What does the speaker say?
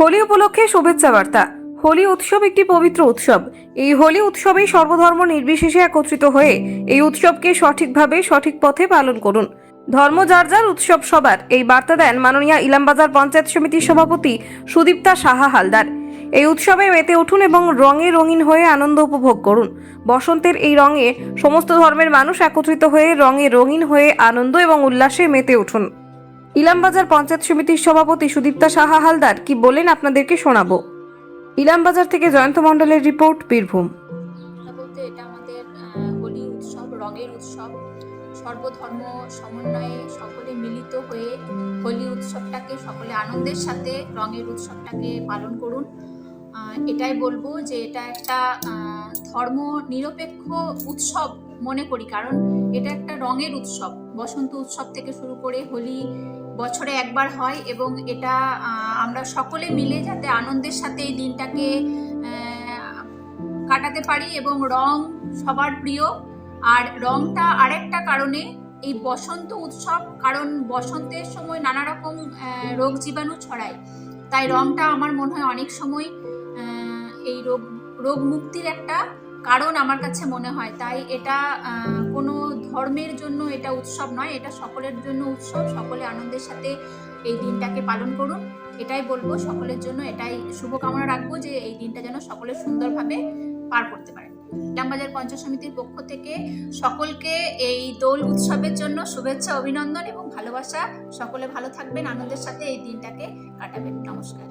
হোলি উপলক্ষে শুভেচ্ছা বার্তা। হোলি উৎসব একটি পবিত্র উৎসব। এই হোলি উৎসবে সর্বধর্ম নির্বিশেষে একত্রিত হয়ে এই উৎসবকে সঠিকভাবে সঠিক পথে পালন করুন। ধর্ম যার যার উৎসব সবার, এই বার্তা দেন মাননীয় ইলামবাজার পঞ্চায়েত সমিতির সভাপতি সুদীপ্তা সাহা হালদার। এই উৎসবে মেতে উঠুন এবং রঙে রঙিন হয়ে আনন্দ উপভোগ করুন। বসন্তের এই রঙে সমস্ত ধর্মের মানুষ একত্রিত হয়ে রঙে রঙিন হয়ে আনন্দ এবং উল্লাসে মেতে উঠুন। ইলামবাজার পঞ্চায়েত সমিতির সভাপতি সুদীপ্তা সাহা হালদার কি বলেন আপনাদেরকে শোনাবো। ইলামবাজার থেকে জয়ন্ত মণ্ডলের রিপোর্ট, বীরভূম। এটা আমাদের হোলি উৎসব, রঙের উৎসব। সর্বধর্ম সমন্বয়ে সকলে মিলিত হয়ে হোলি উৎসবটাকে সকলে আনন্দের সাথে, রঙের উৎসবটাকে পালন করুন। এটাই বলব যে এটা একটা ধর্ম নিরপেক্ষ উৎসব মনে করি। কারণ এটা একটা রঙের উৎসব। বসন্ত উৎসব থেকে শুরু করে হোলি বছরে একবার হয় এবং এটা আমরা সকলে মিলে যাতে আনন্দের সাথে এই দিনটাকে কাটাতে পারি এবং রং সবার প্রিয়। আর রংটা আরেকটা কারণে এই বসন্ত উৎসব, কারণ বসন্তের সময় নানা রকম রোগ জীবাণু ছড়ায়। তাই রংটা আমার মনে হয় অনেক সময় এই রোগ রোগ মুক্তির একটা কারণ আমার কাছে মনে হয়, তাই এটা কোনো ধর্মের জন্য এটা উৎসব নয়, এটা সকলের জন্য উৎসব, সকলে আনন্দের সাথে এই দিনটাকে পালন করুন। এটাই বলব, সকলের জন্য এটাই শুভকামনা রাখব যে এই দিনটা যেন সকলে সুন্দরভাবে পার করতে পারে। ইলামবাজার পঞ্চায়েত সমিতির পক্ষ থেকে সকলকে এই দোল উৎসবের জন্য শুভেচ্ছা, অভিনন্দন এবং ভালোবাসা। সকলে ভালো থাকবেন, আনন্দের সাথে এই দিনটাকে কাটাবেন। নমস্কার।